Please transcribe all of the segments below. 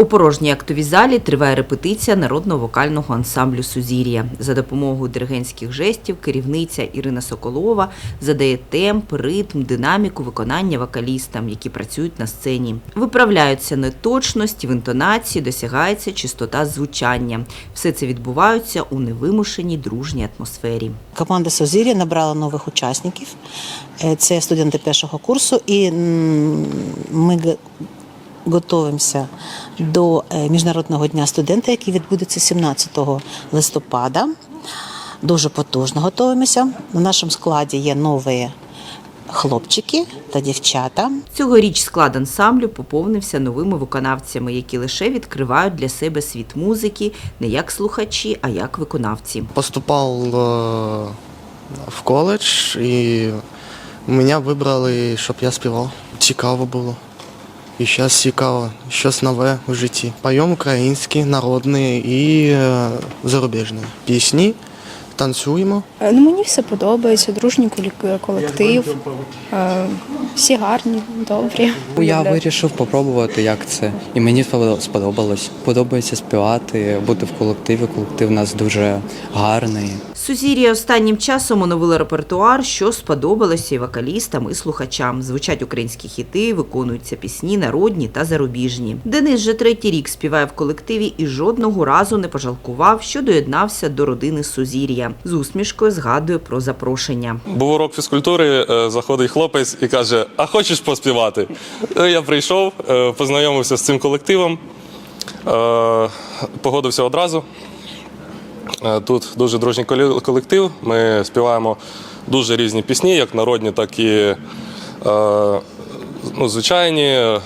У порожній актовій залі триває репетиція народного вокального ансамблю Сузір'я. За допомогою диригентських жестів керівниця Ірина Соколова задає темп, ритм, динаміку виконання вокалістам, які працюють на сцені. Виправляються неточності в інтонації, досягається чистота звучання. Все це відбувається у невимушеній дружній атмосфері. Команда Созір'я набрала нових учасників. Е, Це студенти першого курсу, і ми готуємося до е, Міжнародного дня студента, який відбудеться 17 листопада. Дуже потужно готуємося. В нашому складі є нові хлопчики та дівчата. Цьогоріч склад ансамблю поповнився новими виконавцями, які лише відкривають для себе світ музики не як слухачі, а як виконавці. Поступал э, в коледж, і мене вибрали, щоб я співав. Цікаво було. І зараз цікаво, щось нове в житті. Поем українські, народні і е, зарубіжні пісні, танцюємо. Е, Ну, мені все подобається, дружній колектив, е, всі гарні, добрі. Я вирішив попробувати, як це. І мені сподобалось. Подобається співати, бути в колективі. Колектив у нас дуже гарний. Сузір'я останнім часом оновило репертуар, що сподобалося і вокалістам, і слухачам. Звучать українські хіти, виконуються пісні народні та зарубіжні. Денис вже третій рік співає в колективі і жодного разу не пожалкував, що доєднався до родини Сузір'я. З усмішкою згадує про запрошення. Був урок фізкультури, е, заходить хлопець і каже: А хочеш поспівати? Е, Я прийшов, е, познайомився з цим колективом, е, погодився одразу. Е, Тут дуже дружній колектив. Ми співаємо дуже різні пісні, як народні, так і е, ну, звичайні, е,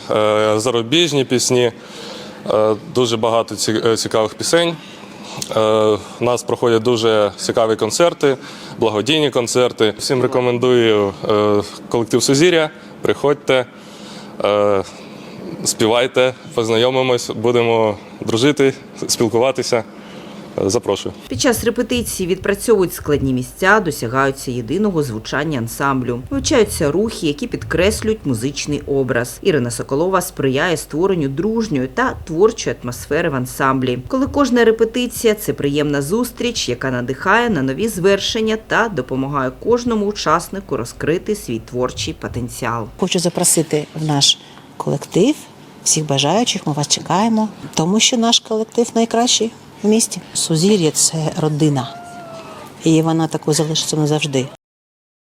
зарубіжні пісні. Дуже багато цікавих пісень. У нас проходять дуже цікаві концерти, благодійні концерти. Всім рекомендую колектив Сузір'я. Приходьте, співайте, познайомимось, будемо дружити, спілкуватися. Запрошую. Під час репетиції відпрацьовують складні місця, досягаються єдиного звучання ансамблю, вивчаються рухи, які підкреслюють музичний образ. Ірина Соколова сприяє створенню дружньої та творчої атмосфери в ансамблі. Коли кожна репетиція це приємна зустріч, яка надихає на нові звершення та допомагає кожному учаснику розкрити свій творчий потенціал. Хочу запросити в наш колектив всіх бажаючих. Ми вас чекаємо, тому що наш колектив найкращий місті. Сузір'я це родина, і вона такою залишиться назавжди.